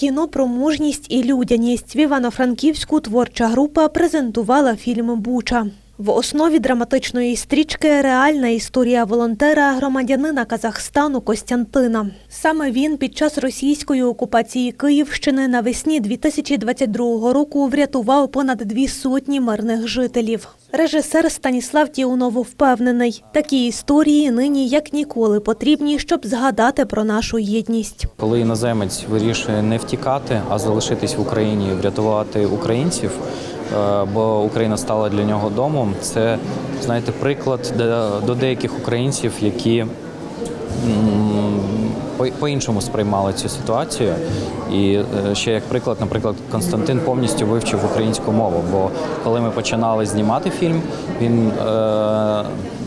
Кіно про мужність і людяність в Івано-Франківську творча група презентувала фільм Буча. В основі драматичної стрічки реальна історія волонтера громадянина Казахстану Костянтина. Саме він під час російської окупації Київщини навесні 2022 року врятував понад дві сотні мирних жителів. Режисер Станіслав Тіунов впевнений, такі історії нині як ніколи потрібні, щоб згадати про нашу єдність. Коли іноземець вирішує не втікати, а залишитись в Україні, і врятувати українців, бо Україна стала для нього домом. Це знаєте, приклад до- деяких українців, які по- по-іншому сприймали цю ситуацію. І е, ще як приклад, наприклад, Константин повністю вивчив українську мову. Бо коли ми починали знімати фільм, він е,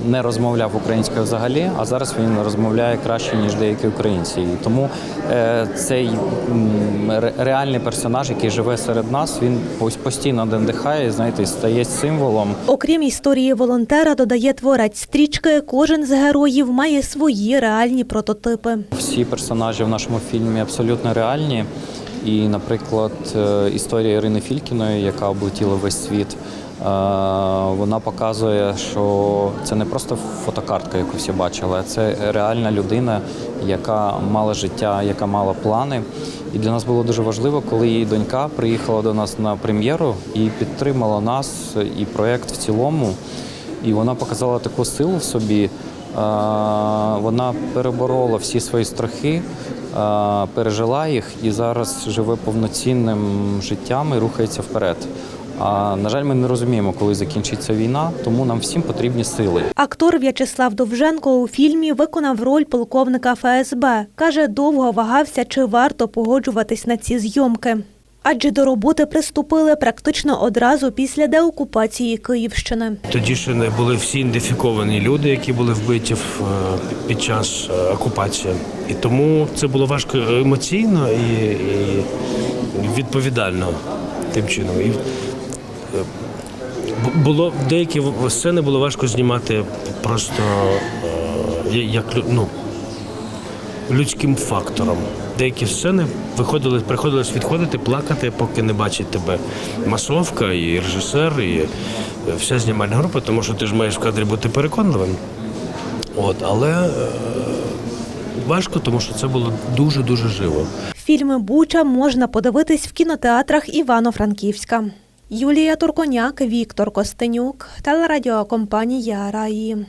не розмовляв українською взагалі, а зараз він розмовляє краще ніж деякі українці. І тому е, цей реальний персонаж, який живе серед нас, він ось постійно надихає, знаєте, стає символом Окрім історії волонтера, додає творець стрічки, кожен з героїв має свої реальні прототипи. Всі персонажі в нашому фільмі абсолютно реальні. І, наприклад, е, історія Ірини Фількіної, яка облетіла весь світ, е, вона показує, що це не просто фотокартка, яку всі бачили, а це реальна людина, яка мала життя, яка мала плани. І для нас було дуже важливо, коли її донька приїхала до нас на прем'єру і підтримала нас і проєкт в цілому. І вона показала таку силу в собі. Е, Вона переборола всі свої страхи, пережила їх і зараз живе повноцінним життям і рухається вперед. А на жаль, ми не розуміємо, коли закінчиться війна, тому нам всім потрібні сили. Актор В'ячеслав Довженко у фільмі виконав роль полковника ФСБ. Каже, довго вагався, чи варто погоджуватись на ці зйомки. Адже до роботи приступили практично одразу після деокупації Київщини. Тоді ще не були всі ідентифіковані люди, які були вбиті е, під час е, окупації. І тому це було важко емоційно і, і відповідально тим чином. І, е, було деякі сцени було важко знімати просто як ну, людським фактором. Деякі сцени виходили, приходилось відходити, плакати, поки не бачить тебе масовка, і режисер, і е, вся знімальна група, тому що ти ж маєш в кадрі бути переконливим. От, але е, важко, тому що це було дуже-дуже живо. Фільми Буча можна подивитись в кінотеатрах Івано-Франківська. Юлія Турконяк, Віктор Костенюк, телерадіокомпанія Раї.